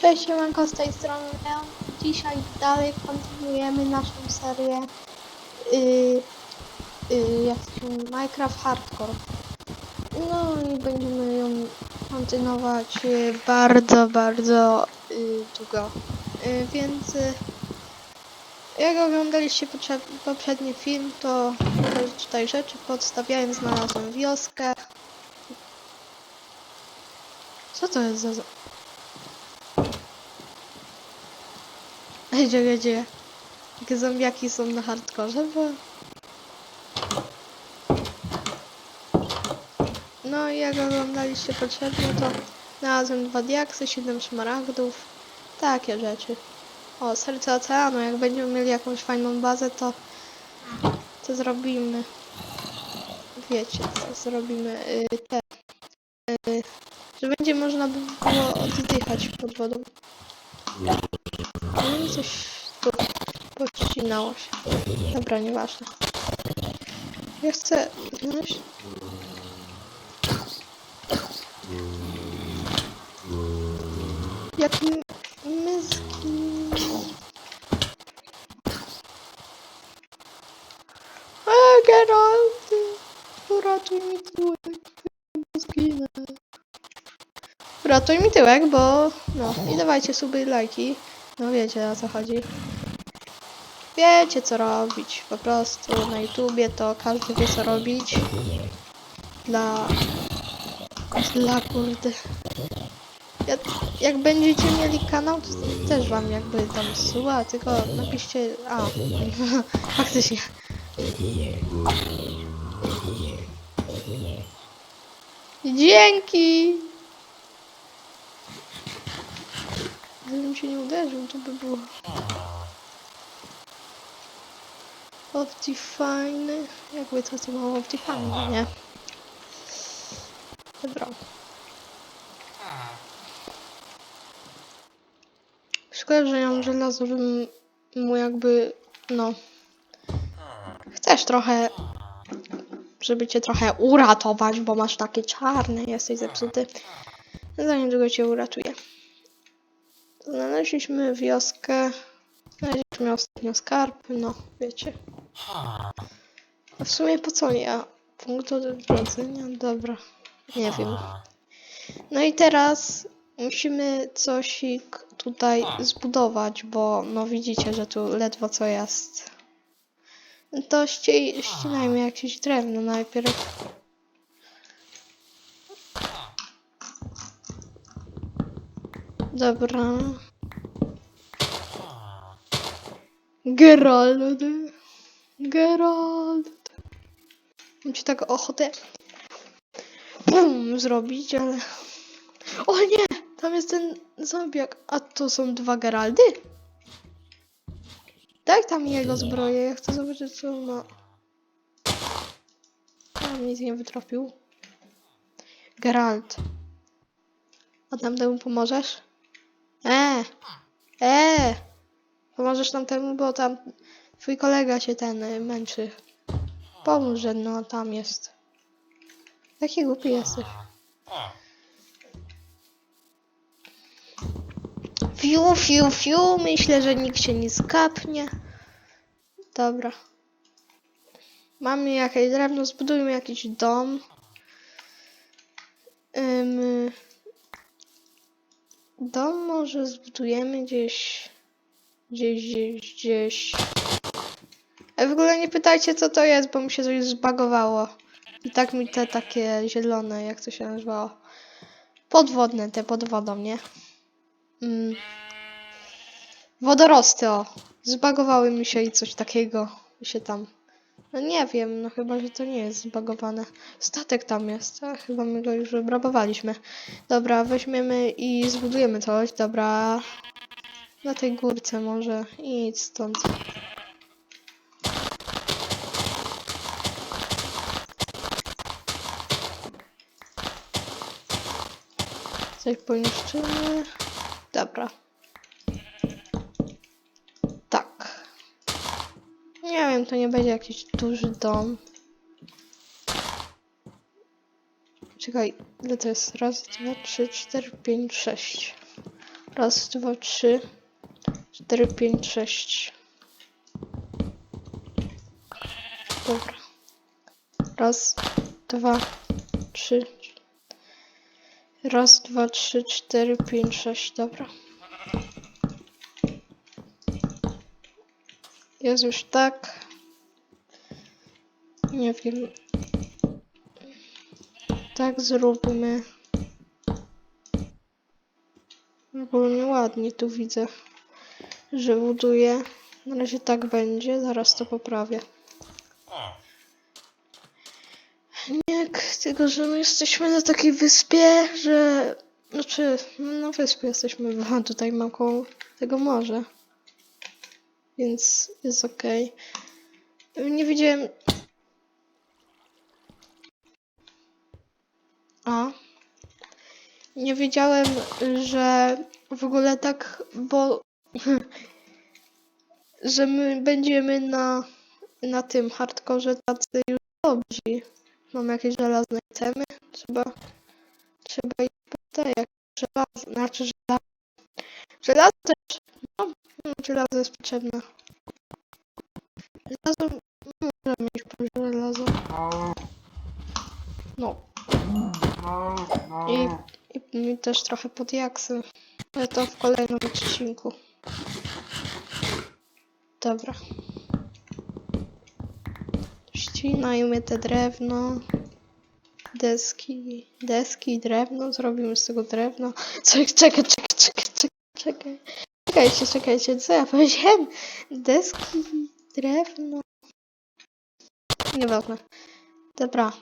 Cześć, siemanko, z tej strony. Dzisiaj dalej kontynuujemy naszą serię yy, yy, Minecraft Hardcore. No i będziemy ją kontynuować yy, bardzo, bardzo yy, długo. Yy, więc yy, jak oglądaliście poprzedni film, to tutaj rzeczy podstawiałem, znalazłem wioskę. Co to jest za... Ej, gdzie, gdzie? Jakie zombiaki są na hardkorze, bo... No i jak oglądaliście poprzednio, to znalazłem dwa diaksy, 7 szmaragdów, takie rzeczy. O, serce oceanu, jak będziemy mieli jakąś fajną bazę, to... To zrobimy... Wiecie, co zrobimy, y, te... y, że będzie można by było oddychać pod wodą. Coś tu podcinało się. Dobra, nieważne. Ja chcę znaleźć... Jak my... z... A, Geralt! Uratuj mi tyłek, zginę. Uratuj mi tyłek, bo... No, i dawajcie suby i lajki. No wiecie o co chodzi. Wiecie co robić. Po prostu na YouTubie to każdy wie co robić. Dla... Dla kurde. Ja, jak będziecie mieli kanał, to też wam jakby tam suba, tylko napiszcie... A, faktycznie. Dzięki! Gdybym się nie uderzył, to by było... Optifine. Jakby to co było Optifine, nie? Dobra. Szkoda, że ja mam żelazo, żebym mu jakby, no... Chcesz trochę, żeby cię trochę uratować, bo masz takie czarne, jesteś zepsuty. Za niedługo cię uratuję. Znaleźliśmy wioskę. Znaleźliśmy ostatnio skarb, no wiecie. A w sumie po co ja? Punkt odrodzenia? Dobra. Nie wiem. No i teraz musimy coś tutaj zbudować, bo no widzicie, że tu ledwo co jest. To ści ścinajmy jakieś drewno najpierw. Dobra. Geralt. Geralt. Mam ci tak ochotę bum zrobić, ale... O nie! Tam jest ten zombiak. A to są dwa Geraldy? Daj tam jego zbroję, ja chcę zobaczyć co ma. A, nic nie wytropił. Geralt. A tam temu pomożesz? E! E! Pomożesz tam temu, bo tam twój kolega się ten y, męczy. Pomóż, że no tam jest. Jaki głupi jesteś. Fiu, fiu, fiu. Myślę, że nikt się nie skapnie. Dobra. Mamy jakieś drewno, zbudujmy jakiś dom. Ym, dom może zbudujemy gdzieś, gdzieś, gdzieś, gdzieś. A w ogóle nie pytajcie co to jest, bo mi się coś zbagowało. I tak mi te takie zielone, jak to się nazywało. Podwodne, te pod wodą, nie? Mm. Wodorosty, o. Zbagowały mi się i coś takiego się tam. No nie wiem, no chyba, że to nie jest zbagowane. Statek tam jest, a chyba my go już obrabowaliśmy. Dobra, weźmiemy i zbudujemy coś, dobra. Na tej górce może idź stąd. Coś poniszczymy. Dobra. Tak. Nie wiem, to nie będzie jakiś duży dom. Czekaj, ile to jest? Raz, dwa, trzy, cztery, pięć, sześć. Raz, dwa, trzy, cztery, pięć, sześć. Dobra. Raz, dwa, trzy. Raz, dwa, trzy, cztery, pięć, sześć. Dobra. Jest już tak. Nie wiem. Tak zróbmy. Ogólnie ładnie tu widzę, że buduje. Na razie tak będzie, zaraz to poprawię. Nie, tylko że my jesteśmy na takiej wyspie, że... Znaczy, na wyspie jesteśmy, bo tutaj mam koło tego morza. Więc jest okej. Nie widziałem... A? Nie wiedziałem, że w ogóle tak, bo... że my będziemy na, na tym hardkorze tacy już dobrzy. Mam jakieś żelazne itemy. Trzeba, trzeba te jak żelazo, znaczy żelazo. Żelazo też, no, no, żelazo jest potrzebne. Żelazo, możemy iść po żelazo. No. I, i, i też trochę pod jaksy. Ale to w kolejnym odcinku. Dobra. Ścinajmy te drewno. Deski, deski, drewno. Zrobimy z tego drewno. Czekaj, czekaj, czekaj, czekaj, czekaj. Czekajcie, czekajcie, co ja powiedziałem? Deski, drewno. Nieważne. Dobra.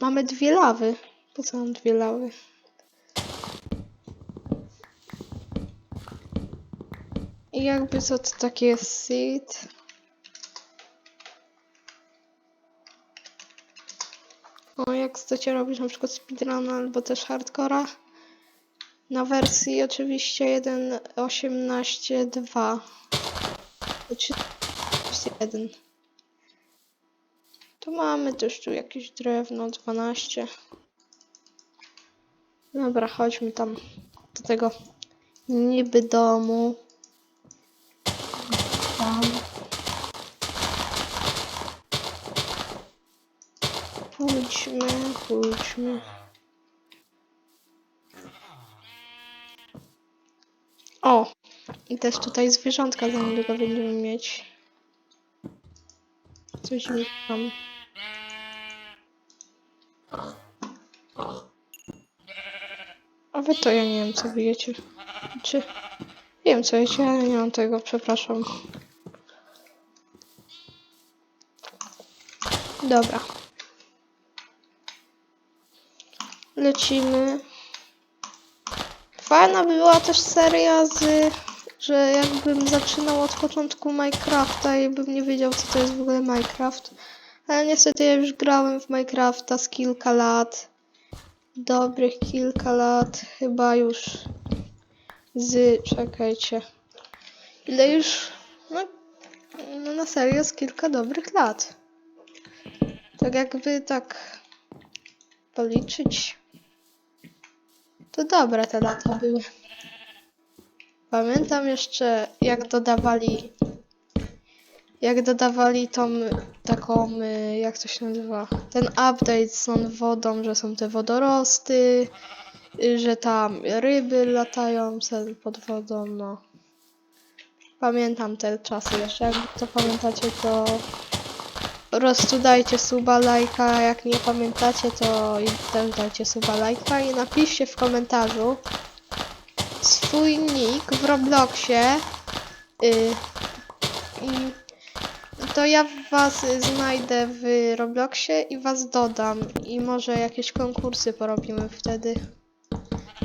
Mamy dwie lawy. Po co mam dwie lawy? I jakby co to takie seed. O, jak chcecie robić na przykład speedrun albo też hardcora. Na wersji oczywiście 1.18.2. Znaczy 1. Tu mamy też tu jakieś drewno 12. Dobra, chodźmy tam do tego niby domu. Tam. Pójdźmy, pójdźmy. O! I też tutaj zwierzątka za niedługo będziemy mieć. Coś mi tam. A wy to ja nie wiem co wiecie. Czy... Wiem co wiecie, ale nie mam tego, przepraszam. Dobra. Lecimy. Fajna była też seria z... Że jakbym zaczynał od początku Minecrafta i bym nie wiedział co to jest w ogóle Minecraft. Ale niestety ja już grałem w Minecrafta z kilka lat. Dobrych kilka lat. Chyba już z... Czekajcie. Ile już... No, no na serio z kilka dobrych lat. Tak jakby tak policzyć. To dobre te lata były. Pamiętam jeszcze jak dodawali jak dodawali tą taką, y, jak to się nazywa, ten update z tą wodą, że są te wodorosty, y, że tam ryby latają pod wodą, no. Pamiętam te czasy jeszcze, jak to pamiętacie, to po prostu dajcie suba, lajka, jak nie pamiętacie, to też dajcie suba, lajka i napiszcie w komentarzu swój nick w Robloxie y, i to ja was znajdę w Robloxie i was dodam i może jakieś konkursy porobimy wtedy.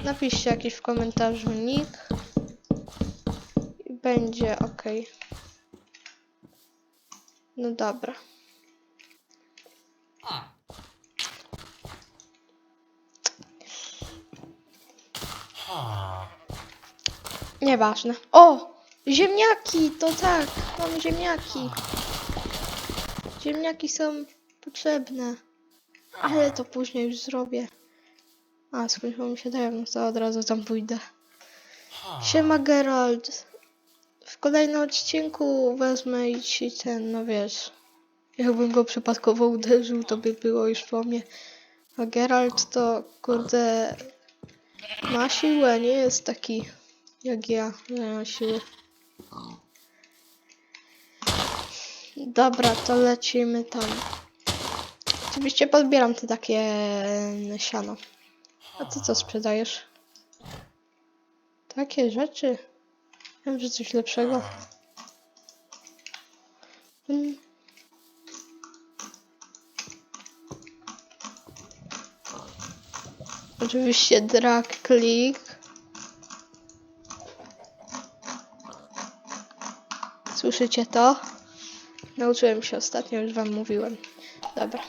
Napiszcie jakiś w komentarzu nick i będzie ok. No dobra. Nieważne. O! Ziemniaki! To tak! Mam ziemniaki. Ziemniaki są potrzebne. Ale to później już zrobię. A, skończyło mi się drewno, to od razu tam pójdę. Siema Geralt. W kolejnym odcinku wezmę ci ten, no wiesz. Jakbym go przypadkowo uderzył, to by było już po mnie. A Geralt to, kurde, ma siłę, nie jest taki jak ja, ma siłę. Dobra, to lecimy tam. Oczywiście podbieram te takie e, siano. A ty co sprzedajesz? Takie rzeczy. Wiem, że coś lepszego. Mm. Oczywiście drag click. Słyszycie to? Nauczyłem się ostatnio, już wam mówiłem. Dobra.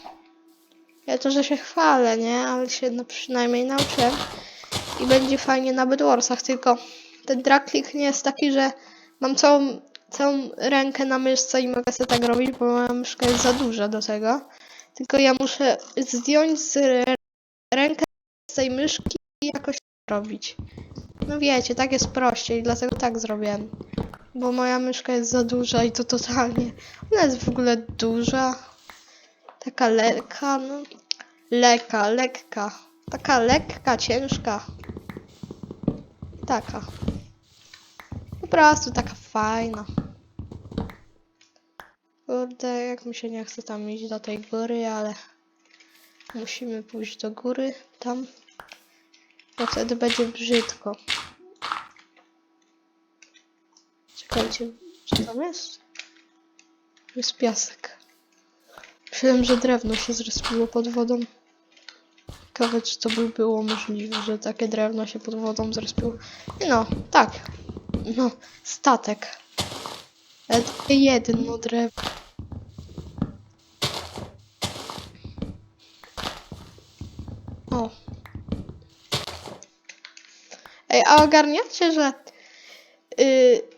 Ja to, że się chwalę, nie? Ale się no przynajmniej nauczyłem. I będzie fajnie na Bedwarsach, tylko ten drag nie jest taki, że mam całą, całą rękę na myszce i mogę sobie tak robić, bo moja myszka jest za duża do tego. Tylko ja muszę zdjąć z rę- rękę z tej myszki i jakoś robić. No wiecie, tak jest prościej, dlatego tak zrobiłem. Bo moja myszka jest za duża i to totalnie. Ona jest w ogóle duża. Taka lekka, no. Lekka, lekka. Taka lekka, ciężka. Taka. Po prostu taka fajna. Kurde, jak mi się nie chce tam iść do tej góry, ale musimy pójść do góry, tam. Bo wtedy będzie brzydko. Czekajcie, co tam jest? Jest piasek. Myślałem, że drewno się zrespiło pod wodą. Ciekawe, czy to by było możliwe, że takie drewno się pod wodą zrespiło. No, tak. No, statek. Tylko jedno drewno. O. Ej, a ogarniacie, że y, y,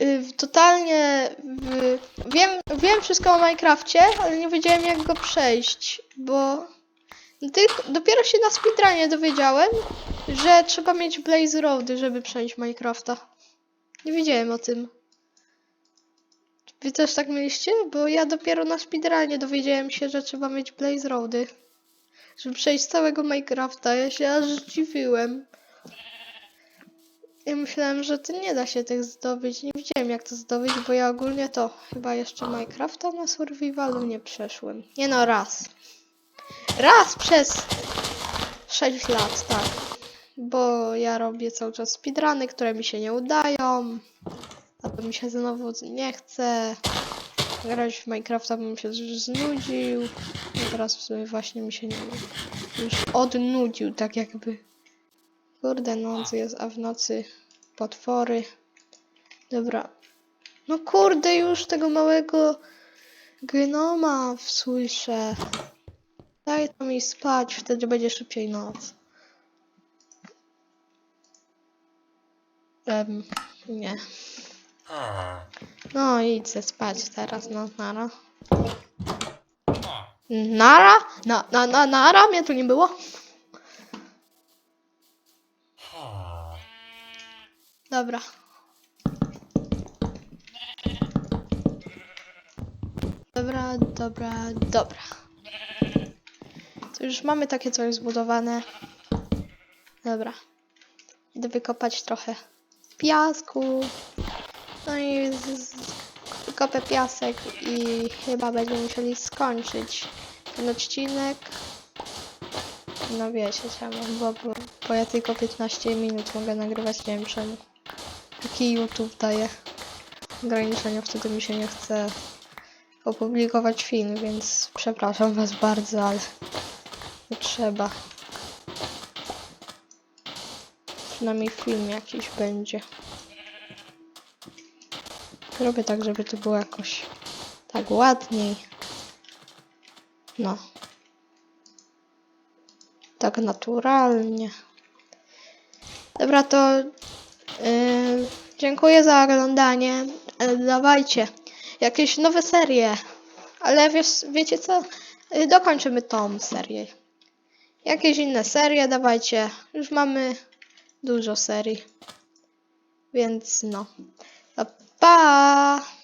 w- totalnie w, wiem, wiem wszystko o Minecrafcie, ale nie wiedziałem jak go przejść, bo tylko, dopiero się na speedrunie dowiedziałem, że trzeba mieć Blaze Roady, żeby przejść Minecrafta. Nie wiedziałem o tym. Wy też tak mieliście? Bo ja dopiero na speedrunie dowiedziałem się, że trzeba mieć Blaze Roady, żeby przejść całego Minecrafta. Ja się aż zdziwiłem. Ja myślałem, że to nie da się tych zdobyć. Nie wiedziałem jak to zdobyć, bo ja ogólnie to chyba jeszcze Minecrafta na survivalu nie przeszłem. Nie no, raz. Raz przez 6 lat, tak. Bo ja robię cały czas speedruny, które mi się nie udają. Albo mi się znowu nie chce. Grać w Minecrafta bym się znudził. I teraz w sumie właśnie mi się nie już odnudził, tak jakby. Kurde, noc jest, a w nocy potwory. Dobra. No kurde, już tego małego gnoma słyszę. Daj to mi spać, wtedy będzie szybciej noc. Em, nie. No idź spać teraz, no nara. Nara? Na, na, na, nara? Mnie tu nie było? Dobra. Dobra, dobra, dobra. To już mamy takie coś zbudowane. Dobra. Idę wykopać trochę piasku. No i z, z, kopę piasek i chyba będziemy musieli skończyć ten odcinek. No wiecie czemu, bo, bo, bo ja tylko 15 minut mogę nagrywać, nie wiem czemu. Jaki YouTube daje ograniczenia, wtedy mi się nie chce opublikować film, więc przepraszam was bardzo, ale to trzeba. Przynajmniej film jakiś będzie. Robię tak, żeby to było jakoś tak ładniej. No. Tak naturalnie. Dobra, to yy, dziękuję za oglądanie. Yy, dawajcie jakieś nowe serie. Ale wiesz, wiecie co? Yy, dokończymy tą serię. Jakieś inne serie dawajcie. Już mamy dużo serii. Więc no. Pa! pa.